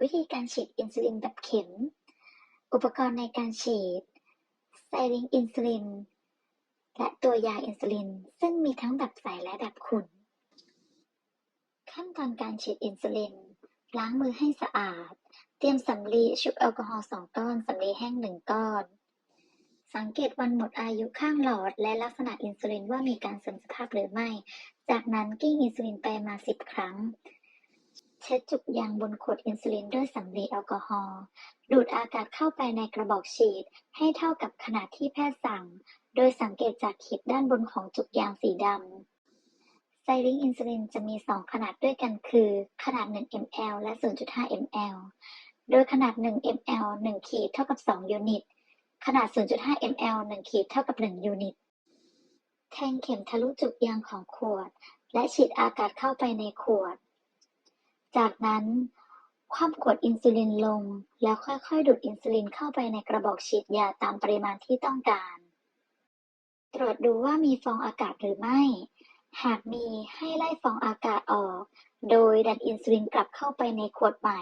วิธีการฉีดอินซูลินแบบเข็ม อุปกรณ์ในการฉีด ไซริงอินซูลิน และตัวยาอินซูลิน ซึ่งมีทั้งแบบใสและแบบขุ่น ขั้นตอนการฉีดอินซูลิน ล้างมือให้สะอาด เตรียมสำลีชุบแอลกอฮอล์2ก้อน สำลีแห้ง1ก้อน สังเกตวันหมดอายุข้างหลอด และลักษณะอินซูลินว่ามีการเสื่อมสภาพหรือไม่ จากนั้นกิ้งอินซูลินไปมา10ครั้ง เช็ดจุกยางบนขวดอินซูลินด้วยสำลีแอลกอฮอล์ดูดอากาศเข้าไปในกระบอกฉีด ให้เท่ากับขนาดที่แพทย์สั่ง โดยสังเกตจากขีดด้านบนของจุกยางสีดำไซริงอินซูลินจะมี 2 ขนาดด้วยกันคือ ขนาด 1 ml และ 0.5 ml โดยขนาด 1 ml 1 ขีดเท่ากับ 2 ยูนิต ขนาด 0.5 ml 1 ขีดเท่ากับ 1 ยูนิต แทงเข็มทะลุจุกยางของขวด และฉีดอากาศเข้าไปในขวด จากนั้นคว่ำขวดอินซูลินลง แล้วค่อยๆ ดูดอินซูลินเข้าไปในกระบอกฉีดยาตามปริมาณที่ต้องการ ตรวจดูว่ามีฟองอากาศหรือไม่ หากมีให้ไล่ฟองอากาศออก โดยดันอินซูลินกลับเข้าไปในขวดใหม่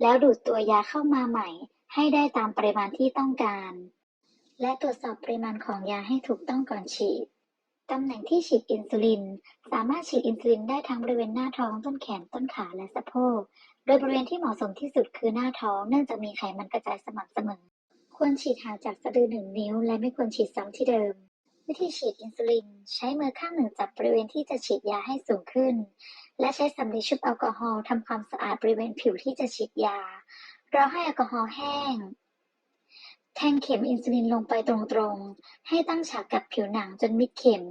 แล้วดูดตัวยาเข้ามาใหม่ ให้ได้ตามปริมาณที่ต้องการ และตรวจสอบปริมาณของยาให้ถูกต้องก่อนฉีด ตำแหน่งที่ฉีดอินซูลิน สามารถฉีดอินซูลินได้ทั้งบริเวณหน้าท้องต้นแขนต้นขาและสะโพก โดยบริเวณที่เหมาะสมที่สุดคือหน้าท้องเนื่องจากมีไขมันกระจายสม่ำเสมอ ควรฉีดห่างจากสะดือหนึ่งนิ้ว และไม่ควรฉีดซ้ำที่เดิม วิธีฉีดอินซูลิน ใช้มือข้างหนึ่งจับบริเวณที่จะฉีดยาให้สูงขึ้น และใช้สำลีชุบแอลกอฮอล์ทำความสะอาดบริเวณผิวที่จะฉีดยารอให้แอลกอฮอล์แห้ง แทงเข็มอินซูลินลงไปตรงๆ ให้ตั้งฉากกับผิวหนังจนมิดเข็ม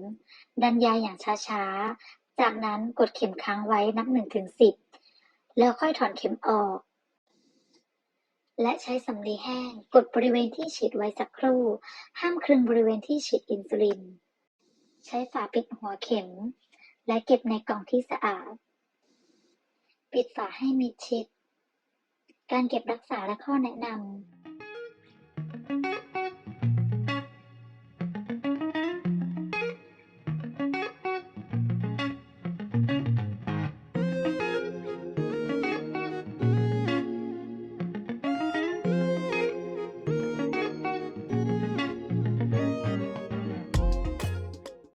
ดันยาอย่างช้าๆ จากนั้นกดเข็มค้างไว้นับหนึ่งถึงสิบแล้วค่อยถอนเข็มออก และใช้สำลีแห้งกดบริเวณที่ฉีดไว้สักครู่ ห้ามคลึงบริเวณที่ฉีดอินซูลิน ใช้ฝาปิดหัวเข็ม และเก็บในกล่องที่สะอาด ปิดฝาให้มิดชิด การเก็บรักษาและข้อแนะนำ